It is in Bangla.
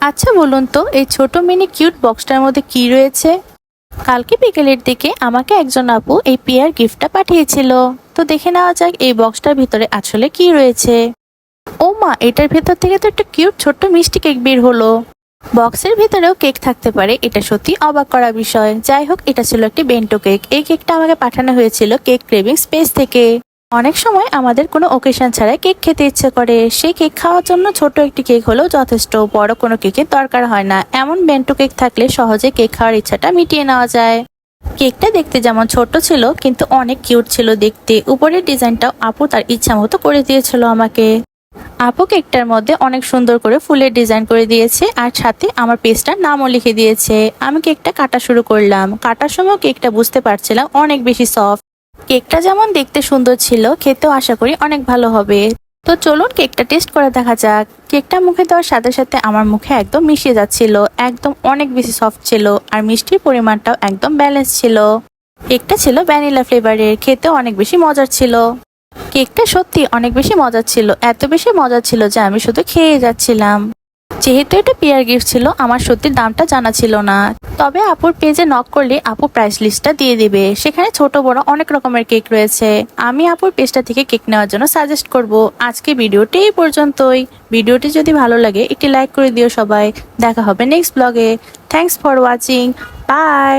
আচ্ছা বলুন তো, এই ছোট মিনি কিউট বক্সটার মধ্যে কি রয়েছে? কালকে বিকেলের দিকে আমাকে একজন আপু এই পেয়ার গিফটটা পাঠিয়েছিল। তো দেখে নেওয়া যাক এই বক্সটার ভিতরে আসলে কি রয়েছে। ও মা, এটার ভেতর থেকে তো একটা কিউট ছোট্ট মিষ্টি কেক বের হলো। বক্সের ভিতরেও কেক থাকতে পারে, এটা সত্যি অবাক করা বিষয়। যাই হোক, এটা ছিল একটি বেন্টো কেক। এই কেকটা আমাকে পাঠানো হয়েছিল কেক ক্রেভিং স্পেস থেকে। অনেক সময় আমাদের কোনো ওকেশন ছাড়াই কেক খেতে ইচ্ছে করে। সেই কেক খাওয়ার জন্য ছোট একটি কেক হলেও যথেষ্ট, বড় কোনো কেকের দরকার হয় না। এমন বেন্টো কেক থাকলে সহজে কেক খাওয়ার ইচ্ছাটা মিটিয়ে নেওয়া যায়। কেকটা দেখতে যেমন ছোট ছিল, কিন্তু অনেক কিউট ছিল দেখতে। উপরের ডিজাইনটাও আপু তার ইচ্ছা মতো করে দিয়েছিল আমাকে। আপু কেকটার মধ্যে অনেক সুন্দর করে ফুলের ডিজাইন করে দিয়েছে আর সাথে আমার পেজটার নামও লিখে দিয়েছে। আমি কেকটা কাটা শুরু করলাম। কাটার সময় কেকটা বুঝতে পারছিলাম অনেক বেশি সফট কেকটা যেমন দেখতে সুন্দর ছিল, খেতেও আশা করি অনেক ভালো হবে। তো চলুন কেকটা টেস্ট করে দেখা যাক। কেকটা মুখে দেওয়ার সাথে সাথে আমার মুখে একদম মিশিয়ে যাচ্ছিল, একদম অনেক বেশি সফট ছিল আর মিষ্টির পরিমাণটাও একদম ব্যালেন্স ছিল। কেকটা ছিল ভ্যানিলা ফ্লেভারের খেতেও অনেক বেশি মজার ছিল। কেকটা সত্যি অনেক বেশি মজার ছিল, এত বেশি মজার ছিল যে আমি শুধু খেয়ে যাচ্ছিলাম। যেহেতু এটা পেয়ার গিফট ছিল, আমার সত্যি দামটা জানা ছিল না। তবে আপুর পেজে নক করলে আপু প্রাইস লিস্টটা দিয়ে দিবে। সেখানে ছোট বড় অনেক রকমের কেক রয়েছে। আমি আপুর পেজটা থেকে কেক নেওয়ার জন্য সাজেস্ট করব। আজকে ভিডিওটি এই পর্যন্তই। ভিডিওটি যদি ভালো লাগে, একটি লাইক করে দিও সবাই। দেখা হবে নেক্সট ব্লগে থ্যাংকস ফর ওয়াচিং বাই